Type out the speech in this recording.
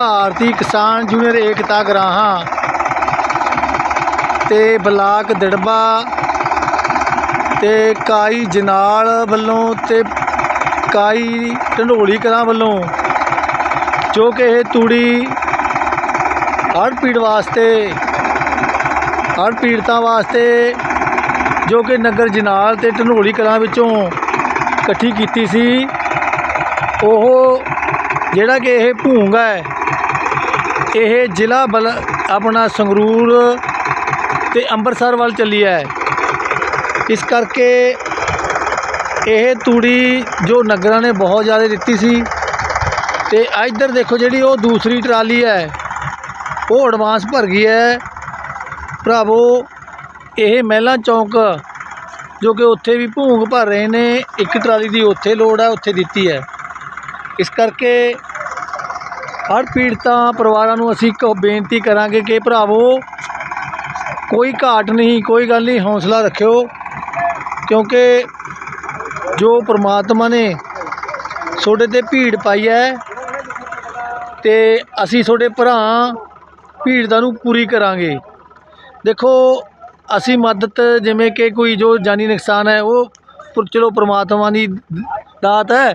ਭਾਰਤੀ ਕਿਸਾਨ ਯੂਨੀਅਨ ਏਕਤਾ ਗਰਾਹਾਂ ਤੇ ਬਲਾਕ ਦੜਬਾ ਤੇ ਕਾਈ ਜਨਾਲ ਵੱਲੋਂ ਤੇ ਕਾਈ ਢੰਡੋਲੀ ਕਲਾਂ ਵੱਲੋਂ, ਜੋ ਕਿ ਇਹ ਤੂੜੀ ਹੜ੍ਹ ਪੀੜ ਵਾਸਤੇ, ਹੜ੍ਹ ਪੀੜਤਾਂ ਵਾਸਤੇ ਜੋ ਕਿ ਨਗਰ ਜਨਾਲ ਤੇ ਢੰਡੋਲੀ ਕਲਾਂ ਵਿੱਚੋਂ ਇਕੱਠੀ ਕੀਤੀ ਸੀ, ਉਹ ਜਿਹੜਾ ਕਿ ਇਹ ਭੂੰਗ ਹੈ ਇਹ ਜ਼ਿਲ੍ਹਾ ਬਲ ਆਪਣਾ ਸੰਗਰੂਰ ਅਤੇ ਅੰਮ੍ਰਿਤਸਰ ਵੱਲ ਚੱਲੀ ਹੈ। ਇਸ ਕਰਕੇ ਇਹ ਤੂੜੀ ਜੋ ਨਗਰਾਂ ਨੇ ਬਹੁਤ ਜ਼ਿਆਦਾ ਦਿੱਤੀ ਸੀ ਅਤੇ ਇੱਧਰ ਦੇਖੋ ਜਿਹੜੀ ਉਹ ਦੂਸਰੀ ਟਰਾਲੀ ਹੈ, ਉਹ ਐਡਵਾਂਸ ਭਰ ਗਈ ਹੈ। ਭਰਾਵੋ, ਇਹ ਮਹਿਲਾ ਚੌਂਕ ਜੋ ਕਿ ਉੱਥੇ ਵੀ ਭੂੰਗ ਭਰ ਰਹੇ ਨੇ, ਇੱਕ ਟਰਾਲੀ ਦੀ ਉੱਥੇ ਲੋੜ ਹੈ, ਉੱਥੇ ਦਿੱਤੀ ਹੈ। ਇਸ ਕਰਕੇ ਹਰ ਪੀੜਤਾਂ ਪਰਿਵਾਰਾਂ ਨੂੰ ਅਸੀਂ ਇੱਕ ਬੇਨਤੀ ਕਰਾਂਗੇ ਕਿ ਭਰਾਵੋ, ਕੋਈ ਘਾਟ ਨਹੀਂ, ਕੋਈ ਗੱਲ ਨਹੀਂ, ਹੌਸਲਾ ਰੱਖਿਓ, ਕਿਉਂਕਿ ਜੋ ਪ੍ਰਮਾਤਮਾ ਨੇ ਤੁਹਾਡੇ ਤੇ ਭੀੜ ਪਾਈ ਹੈ ਤੇ ਅਸੀਂ ਤੁਹਾਡੇ ਭਰਾ ਭੀੜਤਾ ਨੂੰ ਪੂਰੀ ਕਰਾਂਗੇ। ਦੇਖੋ, ਅਸੀਂ ਮਦਦ ਜਿਵੇਂ ਕਿ ਕੋਈ ਜੋ ਜਾਨੀ ਨੁਕਸਾਨ ਹੈ, ਉਹ ਚਲੋ ਪ੍ਰਮਾਤਮਾ ਦੀ ਦਾਤ ਹੈ